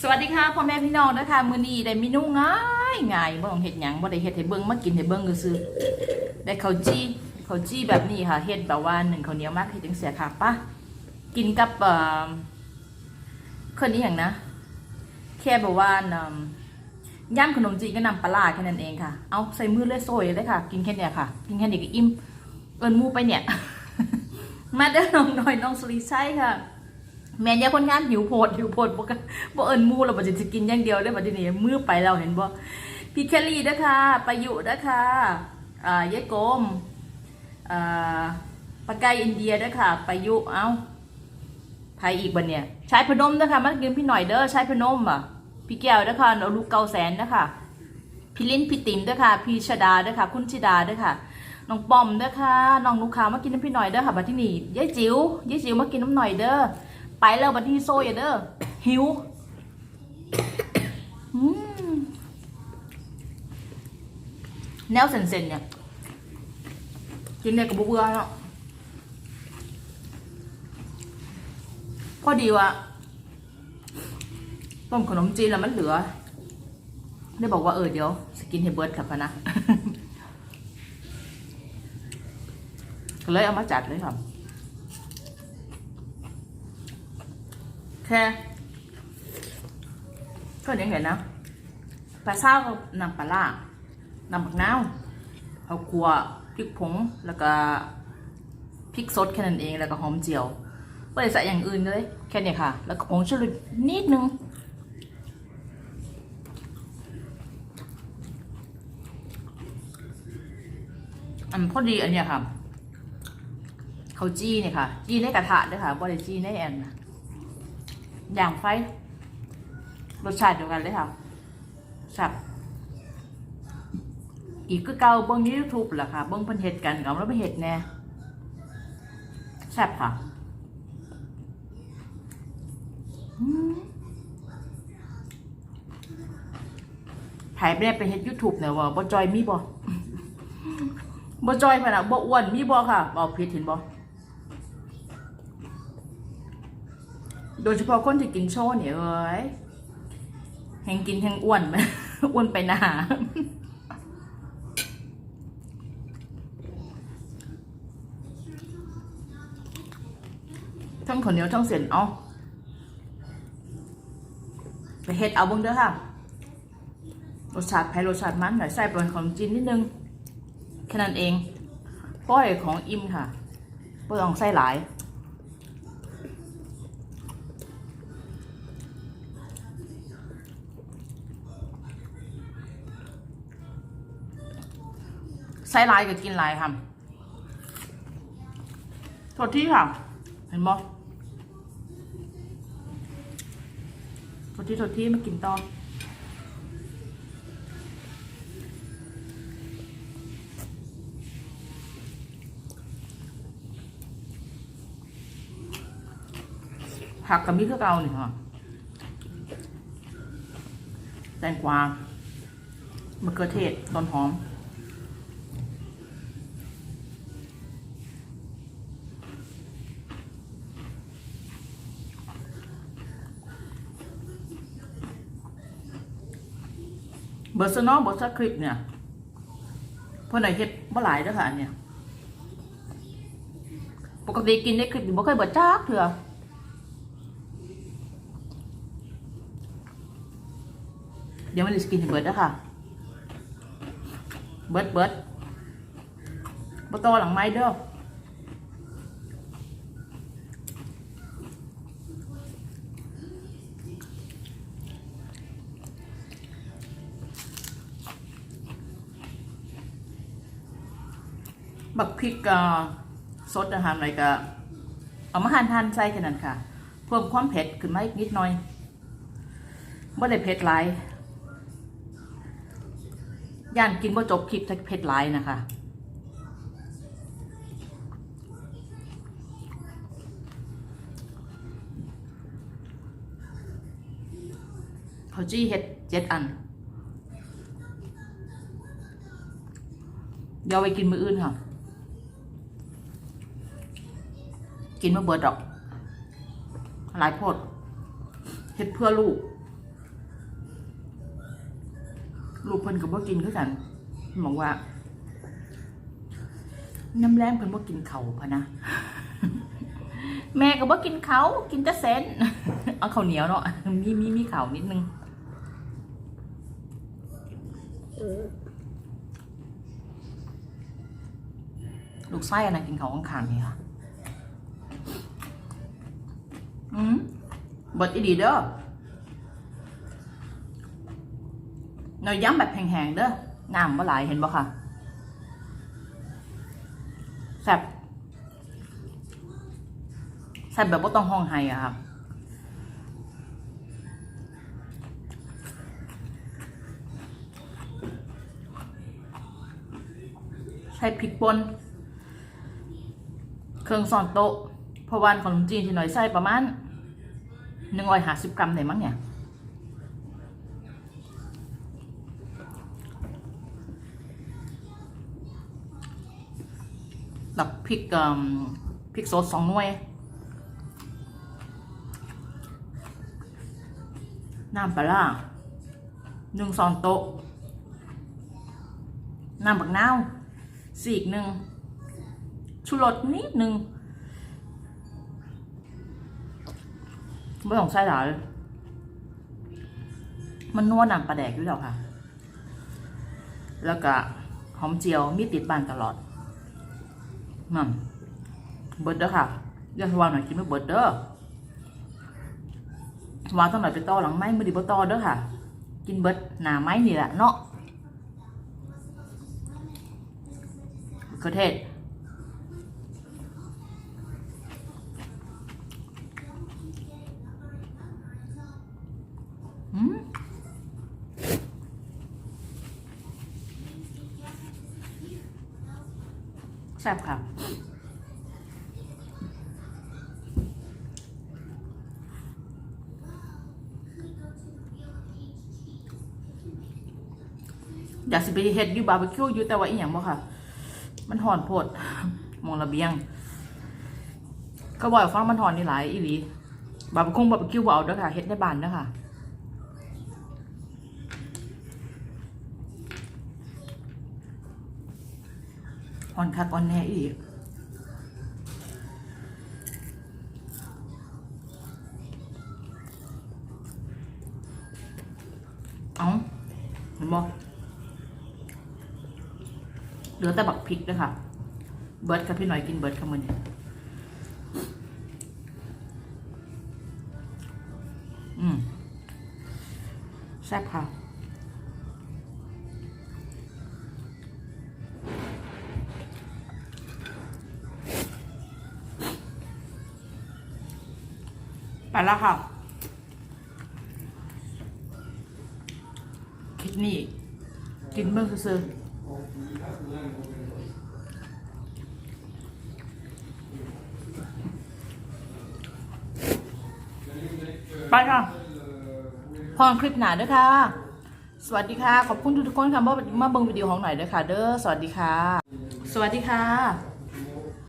สวัสดีค่ะพ่อแม่พี่น้องนะคะมื้อนี้ได้เมนูง่ายง่ายบ่ต้องเฮ็ดหยังบ่ได้เฮ็ดให้เบิ่งมากินให้เบิ่งซื่อได้ข้าวจี้ข้าวจี้แบบนี้ค่ะเฮ็ดแบบว่าหนึ่งข้าวเหนียวมากเฮ็ดจังเสียค่ะปะกินกับเอ่อเครื่องนี้อย่างนะ แค่แบบว่าย่างขนมจีนก็นำปลาแค่นั้นเองค่ะ เอาใส่มือเลยโซยเลยค่ะ กินแค่เนี้ยค่ะ กินแค่นี้ก็อิ่มเอินมูไปเนี่ย มาเด้อน้องน้อยน้องสุริชัยค่ะ แม่นยาคนงานหิวโพดหิวโพดบ่กบ่เอิ้นมู่แล้วบ่จะกินอย่างเดียวเลยบัดนี้มือไปแล้วเห็นบ่พี่แคลรี่เด้อค่ะประยุเด้อค่ะอ่ายายกลมอ่าปากไก่อินเดียเด้อค่ะประยุเอ้าไผอีกบัดเนี่ยชายพนมเด้อค่ะมากินพี่หน่อยเด้อชายพนมอะพี่แก้วเด้อค่ะเอาลูกเกาแสนเด้อค่ะพี่ลิ้นพี่ติ๋มเด้อค่ะ พี่ชดาเด้อค่ะ คุณชิดาเด้อค่ะ น้องปอมเด้อค่ะ น้องลูกค้ามากินน้ำพี่หน่อยเด้อค่ะบัดที่นี่ยายจิ๋วยายจิ๋วมากินน้ำหน่อยเด้อ ไปแล้วบัดที่โซ่อย่าเด้อหิวแนวเซนๆเนี่ยกินเนี่ยกับเบื่อเนาะพอดีว่าต้มขนมจีนแล้วมันเหลือ ได้บอกว่าเออเดี๋ยวสกินให้เบิร์ดครับพนะก็เลยเอามาจัดเลยครับ แค่ก็ยังไงนะปลาซ่าก็นำปลาล่านำผักน้าวเอาขัวพริกผงแล้วก็พริกสดแค่นั้นเองแล้วก็หอมเจียวไม่ได้ใส่อย่างอื่นเลย แค่เนี้ค่ะ แล้วก็ผงชูรสนิดนึงอันพอดีอันเนี้ยค่ะเขาจี้เนี่ยค่ะ จี้ในกระทะด้วยค่ะบริจี้ในแอนนะ อย่างไฟ รสชาติเดียวกันเลยค่ะแซ่บอีกคือเก่าเบิ้งยูทูบแหละค่ะเบิ้งเพิ่นเฮ็ดกันกับแล้วไปเฮ็ดแน่แซ่บค่ะอืมไผไม่ได้ไปเฮ็ดยูทูบเนี่ยว่าบ่จอยมีบ่บ่จอยพะนะบ่อ้วนมีบ่ค่ะบ่ผิดเห็นบ่ โดยเฉพาะคนที่กินโชว์เนี่ยเอ้ยแห่งกินแห่งอ้วนอ้วนไปหนาทั้งข้าวเหนียวทั้งเส้นเอาไปเฮ็ดเอาเบิ่งเด้อค่ะรสชาติไผ่รสชาติมันหน่อยใส่ปนของจีนนิดนึงแค่นั้นเองเพราะไอ้ของอิ่มค่ะไม่ต้องใส่หลาย ส้ลายกับกินลายค่ะโทษที่ค่ะ เห็นบ่โทษที่โทษที่มากินต่อผักกับมิคือเกานี่ค่ะแตงกวามะเขือเทศต้นหอม เบอร์ซนอเบอร์สคริปเนี่ยเพื่อนไหนเฮ็ดบ่อหลายเด้อค่ะอันเนี่ยปกติกินในคลิปบ่เคยเบิดจักเถื่อเดี๋ยวมันจะกินให้เบิดเด้อค่ะ เบิดเบิดบ่โตหลังไม้เด้อ บักพริกก็สดอาหารอะไรก็เอามาหั่นหั่นใส่แค่นั้นค่ะ เพิ่มความเผ็ดขึ้นมาอีกนิดหน่อยบ่ได้เผ็ดหลายย่านกินบ่จบคลิปถ้าเผ็ดหลายนะคะเขาจี้เฮ็ดเจ็ดอัน เดี๋ยวเอาไปกินมืออื่นค่ะ กินมาเบิดดอก หลายโพดเฮ็ดเพื่อลูก ลูกเพิ่นก็บ่กินคือกันบอกว่า น้ำแรงเพิ่นบ่กินเขาพะนะ แม่ก็บ่กินเขากินแต่เส้นเอาข้าวเหนียวเนาะมีมีมีข้าวนิดนึงลูกไส้อันนั้นกินเขาข้างๆนี่ค่ะ อืมบดอีดีเด้อหน่อยย้ำแบบแห้งๆเด้อน้ำบ่หลายเห็นบ่ค่ะแซ่บแซ่บแบบบ่ต้องห้องไห้อะครับใส่พริกป่นเครื่องซ่อนโต๊ะเพราะวันขนมจีนที่หน่อยใส่ประมาณ หนึ่งร้อยห้าสิบกรัมได้มั้งเนี่ยหลับพริกพริกสดสองหน่วย น้ำปลาร้าหนึ่งซอนโต๊ะน้ำบักนาวสีกหนึ่งชูรสนิดหนึ่ง ไม่ต้องใส่หลายมันนวดน้ำปลาแดกอยู่แล้วค่ะ แล้วก็หอมเจียวมีติดบานตลอดนั่นเบิร์ดเด้อค่ะอย่าสว่างหน่อยกินไม่เบิร์ดเด้อวางต้องหน่อยไปต่อหลังไม้มือดีบ่ต่อเด้อค่ะ กินเบิร์ดหนาไม้นี่แหละเนาะมะเขือเทศอืมแซ่บค่ะอยากสิไปเฮ็ดอยู่บาร์บีคิวอยู่แต่ว่าอีหยังบ่ค่ะ มันหอนโพดมองระเบียง ก็บ่อกให้ฟังมันหอนนี่หลายอีหลีบาร์บีคิวบาร์บีคิวบ่เอาเด้อค่ะเฮ็ดในบ้านเด้อค่ะ หอนคักอ่อนแน่อีหลีเอ้าเห็นบ่เหลือแต่บักพริกด้วยค่ะ เบิร์ดกับพี่หน่อยกินเบิร์ดค่ะมันเนี่ยอืมแซ่บค่ะ ไปแล้วค่ะ คิดนี่ กินเมื่อซื้อๆไปค่ะพรคลิปหนาด้วยค่ะ สวัสดีค่ะ ขอบคุณทุกๆคนค่ะมามาเบิ่งวิดีโอของหน่อยด้วยค่ะ เด้อ สวัสดีค่ะ สวัสดีค่ะ